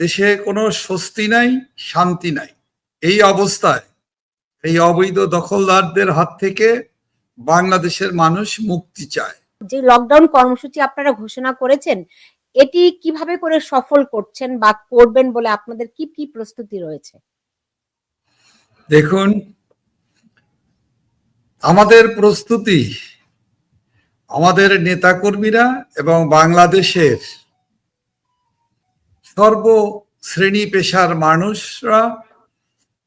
দেশে কোনো স্বস্তি নাই শান্তি নাই। এই অবস্থায় এই অবৈধ দখলদারদের হাত থেকে বাংলাদেশের মানুষ মুক্তি চায়। যে লকডাউন কর্মসূচি আপনারা ঘোষণা করেছেন এটি কীভাবে করে সফল করছেন বা করবেন বলে আপনাদের কি কি প্রস্তুতি রয়েছে? দেখুন আমাদের প্রস্তুতি আমাদের নেতাকর্মীরা এবং বাংলাদেশের সর্ব শ্রেণি পেশার মানুষরা,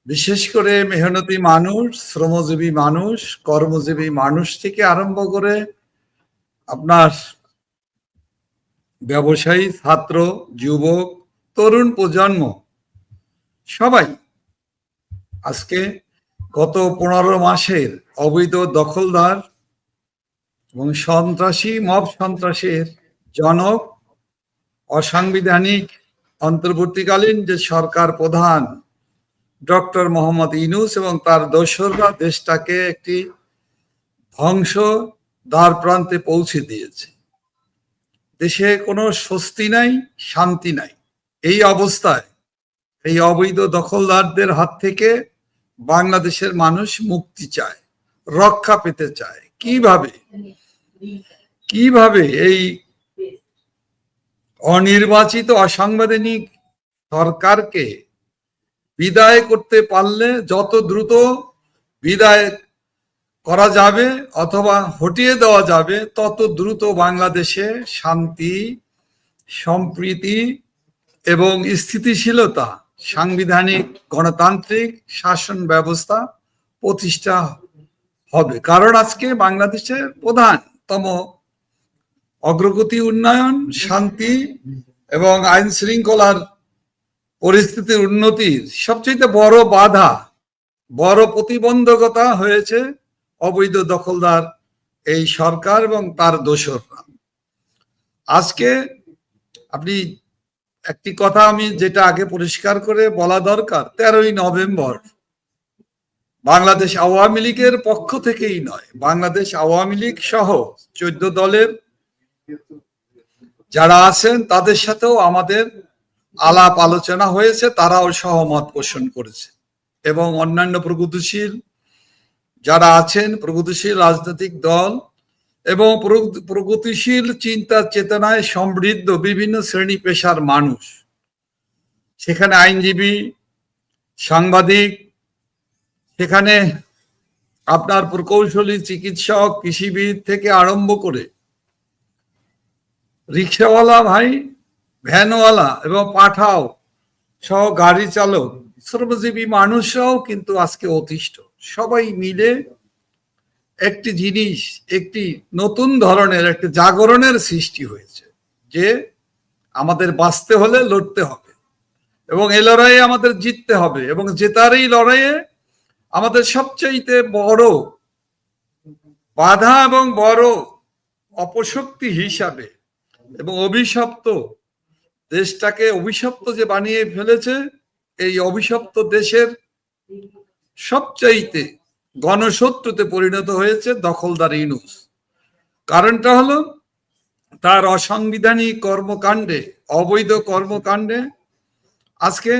বিশেষ করে মেহনতি মানুষ, শ্রমজীবী মানুষ, কর্মজীবী মানুষ থেকে আরম্ভ করে আপনার ব্যবসায়ী, ছাত্র, যুবক, তরুণ প্রজন্ম, সবাই আজকে গত পনেরো মাসের অবৈধ দখলদার এবং সন্ত্রাসী, মব সন্ত্রাসের জনক, অসাংবিধানিক অন্তর্বর্তীকালীন যে সরকার প্রধান ডক্টর মোহাম্মদ ইনুস এবং তার দোসররা দেশটাকে একটি ধ্বংস দ্বার প্রান্তে পৌঁছে দিয়েছে। দেশে কোনো স্বস্তি নাই, শান্তি নাই। এই অবস্থায় এই অবৈধ দখলদারদের হাত থেকে বাংলাদেশের মানুষ মুক্তি চায়, রক্ষা পেতে চায়। কীভাবে? কীভাবে এই অনির্বাচিত অসাংবিধানিক সরকারকে বিদায় করতে পারলে যত দ্রুত বিদায় করা যাবে অথবা হটিয়ে দেওয়া যাবে, তত দ্রুত বাংলাদেশে শান্তি, সম্প্রীতি এবং স্থিতিশীলতা, সাংবিধানিক গণতান্ত্রিক শাসন ব্যবস্থা প্রতিষ্ঠা হবে। কারণ আজকে বাংলাদেশের প্রধানতম অগ্রগতি, উন্নয়ন, শান্তি এবং আইন শৃঙ্খলার পরিস্থিতির উন্নতির সবচেয়ে বড় বাধা, বড় প্রতিবন্ধকতা হয়েছে অবৈধ দখলদার এই সরকার এবং তার দোসররা। আজকে আপনি একটি কথা আমি যেটা আগে পরিষ্কার করে বলা দরকার, তেরোই নভেম্বর বাংলাদেশ আওয়ামী লীগের পক্ষ থেকেই নয়, বাংলাদেশ আওয়ামী লীগ সহ চোদ্দ দলের যারা আছেন, তাদের সাথেও আমাদের আলাপ আলোচনা হয়েছে, তারাও সহমত পোষণ করেছে। এবং অন্যান্য প্রগতিশীল যারা আছেন, প্রগতিশীল রাজনৈতিক দল এবং প্রগতিশীল চিন্তা চেতনায় সমৃদ্ধ বিভিন্ন শ্রেণি পেশার মানুষ। সেখানে আইনজীবী, সাংবাদিক, সেখানে আপনার প্রকৌশলী, চিকিৎসক, কৃষিবিদ থেকে আরম্ভ করে রিক্সাওয়ালা ভাই, ভ্যানওয়ালা এবং পাঠাও সহ গাড়ি চালক, শ্রমজীবী মানুষরাও কিন্তু আজকে অতিষ্ঠ। সবাই মিলে একটি জিনিস, একটি নতুন ধরনের, একটি জাগরণের সৃষ্টি হয়েছে যে আমাদের বাঁচতে হলে লড়তে হবে এবং এই লড়াইয়ে আমাদের জিততে হবে এবং জেতার এই লড়াইয়ে আমাদের সবচাইতে বড় বাধা এবং বড় অপশক্তি হিসাবে এবং অভিশপ্ত দেশটাকে অভিশপ্ত যে বানিয়ে ফেলেছে, এই অভিশপ্ত দেশের সবচাইতে গণশত্রুতে পরিণত হয়েছে দখলদার ইনুস কারণটা হলো, তার অসাংবিধানিক কর্মকাণ্ডে, অবৈধ কর্মকাণ্ডে, আজকে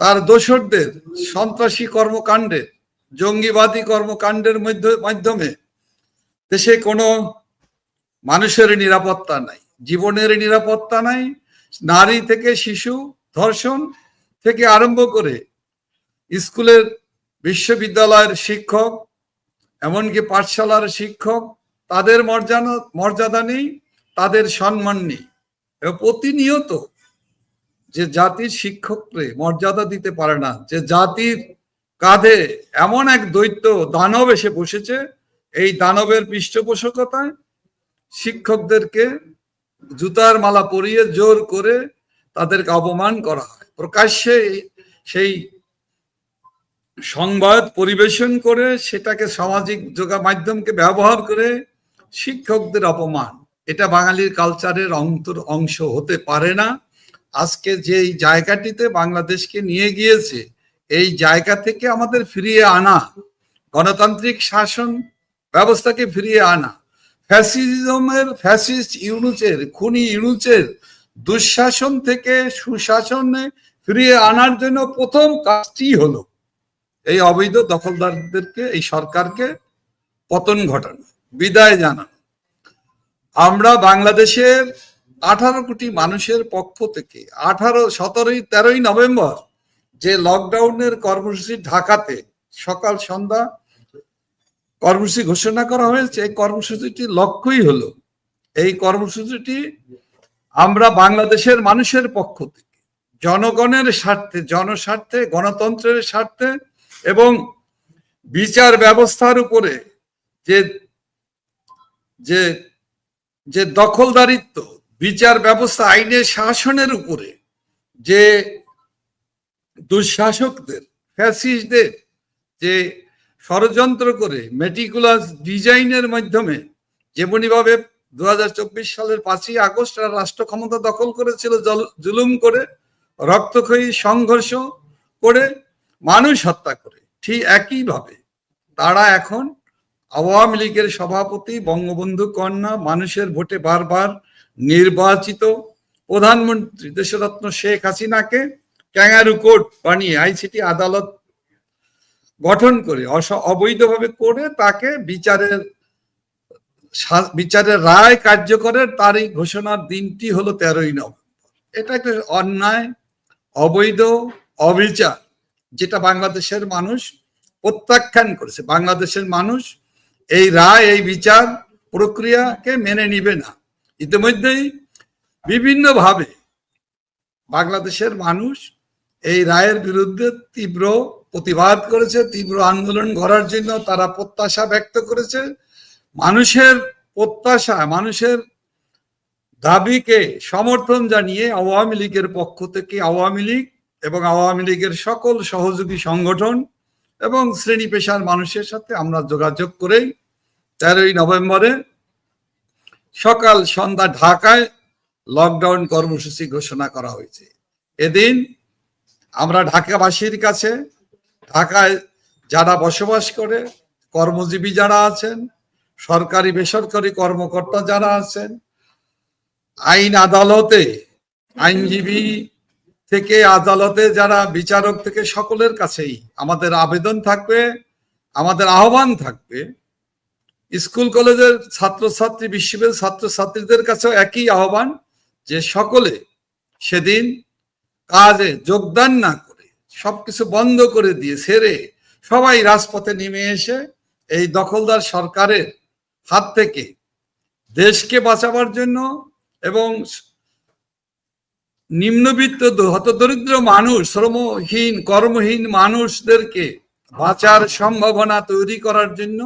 তার দোসরদের সন্ত্রাসী কর্মকাণ্ডে, জঙ্গিবাদী কর্মকাণ্ডের মাধ্যমে দেশে কোনো মানুষের নিরাপত্তা নাই। জীবনের নিরাপত্তা নাই, নারী থেকে শিশু, ধর্ষণ থেকে আরম্ভ করে স্কুলের বিশ্ববিদ্যালয়ের শিক্ষক, এমনকি পাঠশালার শিক্ষক, তাদের মর্যাদা মর্যাদা নেই, তাদের সম্মান নেই। এবং প্রতিনিয়ত যে জাতির শিক্ষকরে মর্যাদা দিতে পারে না, যে জাতির কাঁধে এমন এক দৈত্য দানব এসে বসেছে, এই দানবের পৃষ্ঠপোষকতায় শিক্ষকদেরকে জুতার মালা পরিয়ে জোর করে তাদেরকে অপমান করা হয়। প্রকাশ্যে সেই সংবাদ পরিবেশন করে সেটাকে সামাজিক যোগা মাধ্যমকে ব্যবহার করে শিক্ষকদের অপমান। এটা বাঙালির কালচারের অন্তর অংশ হতে পারে না। আজকে যে জায়গাটিতে বাংলাদেশকে নিয়ে গিয়েছে, এই জায়গা থেকে আমাদের ফিরিয়ে আনা, গণতান্ত্রিক শাসন ব্যবস্থাকে ফিরিয়ে আনা ফ্যাসিজমের ফ্যাসিস্ট ইউনুচের খুনি ইউনুচের দুঃশাসন থেকে সুশাসনে ফিরিয়ে আনার জন্য প্রথম কাজটি হলো এই অবৈধ দখলদারদেরকে, এই সরকারকে পতন ঘটানো, বিদায় জানানো। আমরা বাংলাদেশের আঠারো কোটি মানুষের পক্ষ থেকে আঠারো, সতেরোই, তেরোই নভেম্বর যে লকডাউনের কর্মসূচি ঢাকাতে সকাল সন্ধ্যা কর্মসূচি ঘোষণা করা হয়েছে, এই কর্মসূচিটির লক্ষ্যই হলো। এই কর্মসূচিটি আমরা বাংলাদেশের মানুষের পক্ষ থেকে, জনগণের স্বার্থে, জনস্বার্থে, গণতন্ত্রের স্বার্থে এবং বিচার ব্যবস্থার উপরে যে যে যে দখলদারিত্ব, বিচার ব্যবস্থা, আইনের শাসনের উপরে যে দুঃশাসকদের, ফ্যাসিস্টদের যে ষড়যন্ত্র করে মেটিকুলাস ডিজাইনের মাধ্যমে যেমনিভাবে দু হাজার চব্বিশ সালের পাঁচই আগস্ট রাষ্ট্র ক্ষমতা দখল করেছিল জুলুম করে, রক্তক্ষয়ী সংঘর্ষ করে, মানুষ হত্যা করে। ঠিক একইভাবে তারা এখন আওয়ামী লীগের সভাপতি, বঙ্গবন্ধু কন্যা মানুষের ভোটে বারবার নির্বাচিত। প্রধানমন্ত্রী দেশরত্ন শেখ হাসিনাকে ক্যাঙ্গারু কোর্ট বানিয়ে, আইসিটি আদালত গঠন করে অবৈধভাবে করে তাকে বিচারের বিচারের রায় কার্যকরের তারই ঘোষণার দিনটি হলো তেরোই নভেম্বর। এটা একটা অন্যায়, অবৈধ, অবিচার, যেটা বাংলাদেশের মানুষ প্রত্যাখ্যান করেছে। বাংলাদেশের মানুষ এই রায়, এই বিচার প্রক্রিয়াকে মেনে নিবে না। ইতিমধ্যেই বিভিন্নভাবে বাংলাদেশের মানুষ এই রায়ের বিরুদ্ধে তীব্র প্রতিবাদ করেছে, তীব্র আন্দোলন করার জন্য তারা প্রত্যাশা ব্যক্ত করেছে। মানুষের প্রত্যাশা, মানুষের দাবিকে সমর্থন জানিয়ে আওয়ামী লীগের পক্ষ থেকে আওয়ামী লীগ এবং আওয়ামী লীগের সকল সহযোগী সংগঠন এবং শ্রেণি পেশার মানুষের সাথে আমরা যোগাযোগ করেই তেরোই নভেম্বরে সকাল সন্ধ্যা ঢাকায় লকডাউন কর্মসূচি ঘোষণা করা হয়েছে। এদিন আমরা ঢাকাবাসীর কাছে ঢাকায় যারা বসবাস করে, কর্মজীবী যারা আছেন, সরকারি বেসরকারি কর্মকর্তা যারা আছেন, আইন আদালতে, আইনজীবী থেকে আদালতে যারা বিচারক থেকে সকলের কাছেই আমাদের আবেদন থাকবে, আমাদের আহ্বান থাকবে, স্কুল কলেজের ছাত্রছাত্রী, বিশ্ববিদ্যালয়ের ছাত্রছাত্রীদের কাছেও একই আহ্বান যে সকলে সেদিন কাজে যোগদান না সবকিছু বন্ধ করে দিয়ে ছেড়ে সবাই রাজপথে নেমে এসে এই দখলদার সরকারের হাত থেকে দেশকে বাঁচাবার জন্য এবং নিম্নবিত্ত হতদরিদ্র মানুষ, শ্রমহীন, কর্মহীন মানুষদেরকে বাঁচার সম্ভাবনা তৈরি করার জন্য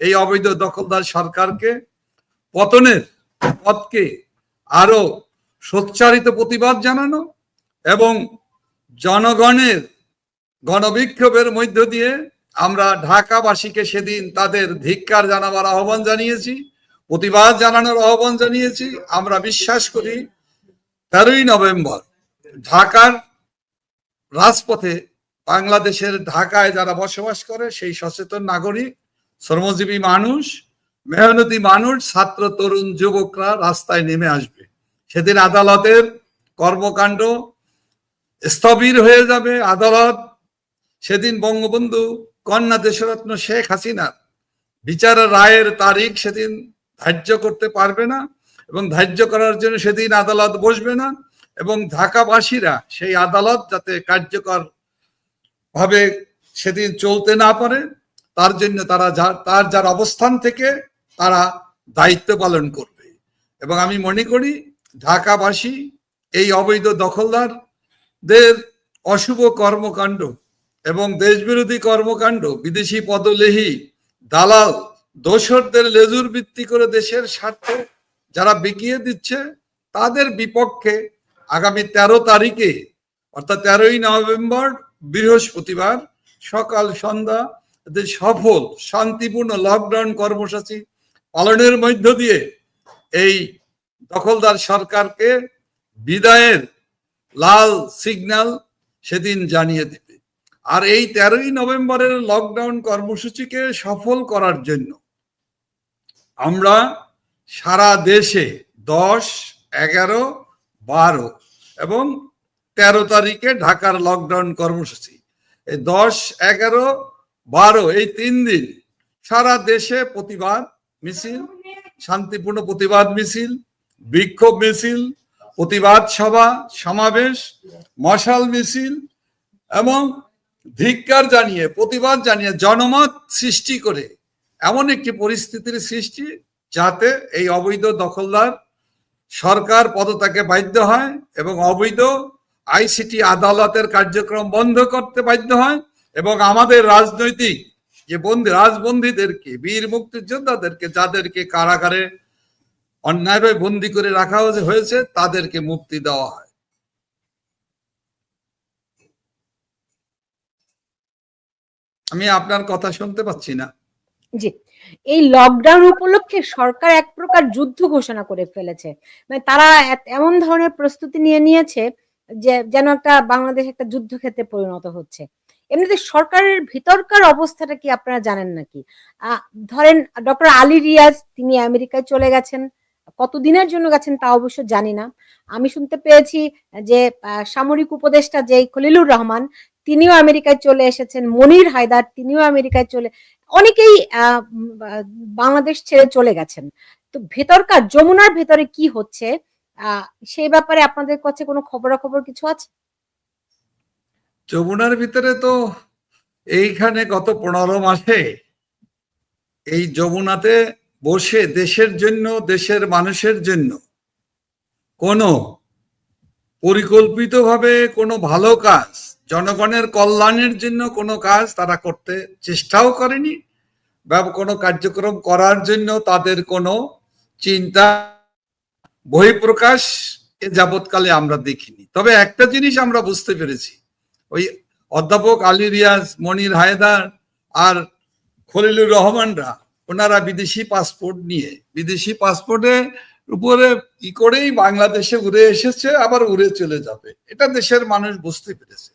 এই অবৈধ দখলদার সরকারকে পতনের পথকে আরও সোচ্চারিত প্রতিবাদ জানানো এবং জনগণের গণবিক্ষোভের মধ্য দিয়ে আমরা ঢাকাবাসীকে সেদিন তাদের ধিক্কার জানাবার আহ্বান জানিয়েছি, প্রতিবাদ জানানোর আহ্বান জানিয়েছি। আমরা বিশ্বাস করি তেরোই নভেম্বর ঢাকার রাজপথে বাংলাদেশের ঢাকায় যারা বসবাস করে, সেই সচেতন নাগরিক, শ্রমজীবী মানুষ, মেহনতি মানুষ, ছাত্র, তরুণ, যুবকরা রাস্তায় নেমে আসবে। সেদিন আদালতের কর্মকাণ্ড স্থবির হয়ে যাবে আদালত। সেদিন বঙ্গবন্ধু কন্যা দেশরত্ন শেখ হাসিনার বিচার রায়ের তারিখ সেদিন ধার্য করতে পারবে না এবং ধার্য করার জন্য সেদিন আদালত বসবে না এবং ঢাকাবাসীরা সেই আদালত যাতে কার্যকর ভাবে সেদিন চলতে না পারে, তার জন্য তারা যা- তার যার অবস্থান থেকে তারা দায়িত্ব পালন করবে। এবং আমি মনে করি ঢাকাবাসী, এই অবৈধ দখলদারদের অশুভ কর্মকাণ্ড এবং দেশবিরোধী কর্মকাণ্ড, বিদেশি পদলেহী, দালাল, দোসরদের লেজুর ভিত্তি করে দেশের স্বার্থে যারা বিকিয়ে দিচ্ছে, তাদের বিপক্ষে আগামী তেরো তারিখে, অর্থাৎ তেরোই নভেম্বর, বৃহস্পতিবার সকাল সন্ধ্যা সফল, শান্তিপূর্ণ লকডাউন কর্মসূচি পালনের মধ্য দিয়ে এই দখলদার সরকারকে বিদায়ের লাল সিগন্যাল সেদিন জানিয়ে দিবে। আর এই তেরোই নভেম্বরের লকডাউন কর্মসূচিকে সফল করার জন্য আমরা সারা দেশে দশ, এগারো, বারো এবং তেরো তারিখে ঢাকার লকডাউন কর্মসূচি। এই দশ, এগারো, বারো এই তিন দিন সারা দেশে প্রতিবাদ মিছিল, শান্তিপূর্ণ প্রতিবাদ মিছিল, বিক্ষোভ মিছিল প্রতিবাদ সভা, সমাবেশ, মশাল মিছিল এবং ধিক্কার জানিয়ে, প্রতিবাদ জানিয়ে জনমত সৃষ্টি করে এমন একটি পরিস্থিতির সৃষ্টি যাতে এই অবৈধ দখলদার সরকার পদত্যাগে বাধ্য হয় এবং অবৈধ আইসিটি আদালতের কার্যক্রম বন্ধ করতে বাধ্য হয় এবং আমাদের রাজনৈতিক যে বন্দী রাজবন্দীদেরকে বীর মুক্তিযোদ্ধাদেরকে, যাদেরকে কারাগারে অন্যায়ভাবে বন্দি করে রাখা হয়েছে, তাদেরকে মুক্তি দেওয়া হয়। আমি আপনার কথা শুনতে পাচ্ছি না। জি। এই লকডাউন উপলক্ষে সরকার এক প্রকার যুদ্ধ ঘোষণা করে ফেলেছে। মানে তারা এমন ধরনের প্রস্তুতি নিয়ে নিয়েছে যে, যেন একটা বাংলাদেশ একটা যুদ্ধক্ষেত্রে পরিণত হচ্ছে। এমনিতে সরকারের ভিতরকার অবস্থাটা কি আপনারা জানেন নাকি? ধরেন, ডক্টর আলী রিয়াজ, তিনি আমেরিকায় চলে গেছেন। কতদিনের জন্য গেছেন তা অবশ্য জানি না। আমি শুনতে পেয়েছি যে সামরিক উপদেষ্টা যে খলিলুর রহমান, তিনিও আমেরিকায় চলে এসেছেন। মনির হায়দার, তিনিও আমেরিকায় চলে, অনেকেই বাংলাদেশ ছেড়ে চলে গেছেন। তো ভেতরকার যমুনার ভেতরে কি হচ্ছে? সেই ব্যাপারে আপনাদের কাছে কোনো খবরাখবর কিছু আছে? যমুনার ভিতরে তো এইখানে গত পনেরো মাসে এই যমুনাতে বসে দেশের জন্য, দেশের মানুষের জন্য কোনো পরিকল্পিতভাবে কোনো ভালো কাজ, জনগণের কল্যাণের জন্য কোনো কাজ তারা করতে চেষ্টাও করেনি বা কোনো কার্যক্রম করার জন্য তাদের কোনো চিন্তা, বহিঃপ্রকাশ এ যাবৎকালে আমরা দেখিনি। তবে একটা জিনিস আমরা বুঝতে পেরেছি, ওই অধ্যাপক আলী রিয়াজ, মনির হায়দার আর খলিলুর রহমানরা ওনারা বিদেশি পাসপোর্ট নিয়ে, বিদেশি পাসপোর্টে উপরে ই করেই বাংলাদেশে উড়ে এসেছে, আবার উড়ে চলে যাবে। এটা দেশের মানুষ বুঝতে পেরেছে।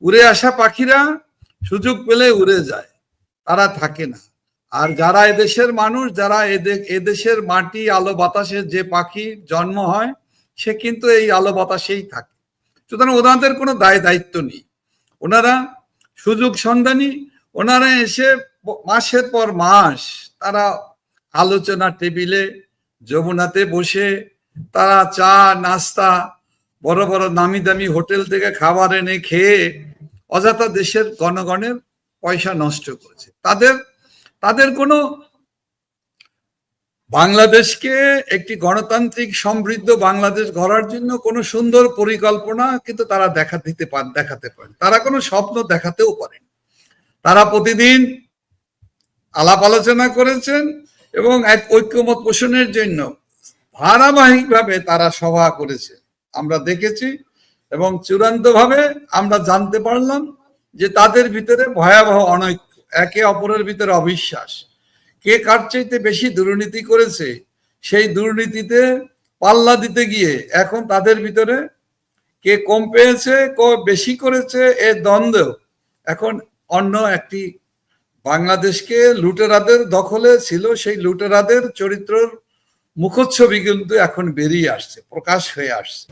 উড়ে আসা পাখিরা সুযোগ পেলে উড়ে যায়, তারা থাকে না। আর যারা এদেশের মানুষ, যারা এদে- এদেশের মাটি, আলো বাতাসে যে পাখি জন্ম হয়, সে কিন্তু এই আলো বাতাসেই থাকে। সুতরাং ওনাদের কোনো দায় দায়িত্ব নেই। ওনারা সুযোগ সন্ধানী, ওনারা এসে মাসের পর মাস তারা আলোচনা টেবিলে, যমুনাতে বসে তারা চা, নাস্তা, বড় বড় নামি দামি হোটেল থেকে খাবার এনে খেয়ে অযথা দেশের গণগণের পয়সা নষ্ট করেছে। তাদের তাদের কোনো বাংলাদেশকে একটি গণতান্ত্রিক সমৃদ্ধ বাংলাদেশ গড়ার জন্য কোনো সুন্দর পরিকল্পনা কিন্তু তারা দেখা দিতে পার, দেখাতে পারে। তারা কোনো স্বপ্ন দেখাতেও পারেন তারা প্রতিদিন আলাপ আলোচনা করেছেন এবং এক ঐক্যমত পোষণের জন্য ধারাবাহিকভাবে তারা সভা করেছে। আমরা দেখেছি এবং চূড়ান্তভাবে আমরা জানতে পারলাম যে তাদের ভিতরে ভয়াবহ অনৈক্য, একে অপরের ভিতরে অবিশ্বাস। কে কার চাইতে বেশি দুর্নীতি করেছে, সেই দুর্নীতিতে পাল্লা দিতে গিয়ে এখন তাদের ভিতরে কে কম পেয়েছে, কে বেশি করেছে এ দ্বন্দ্ব এখন অন্য একটি বাংলাদেশকে লুটেরাদের দখলে ছিল, সেই লুটেরাদের চরিত্রর মুখচ্ছবি কিন্তু এখন বেরিয়ে আসছে, প্রকাশ হয়ে আসছে।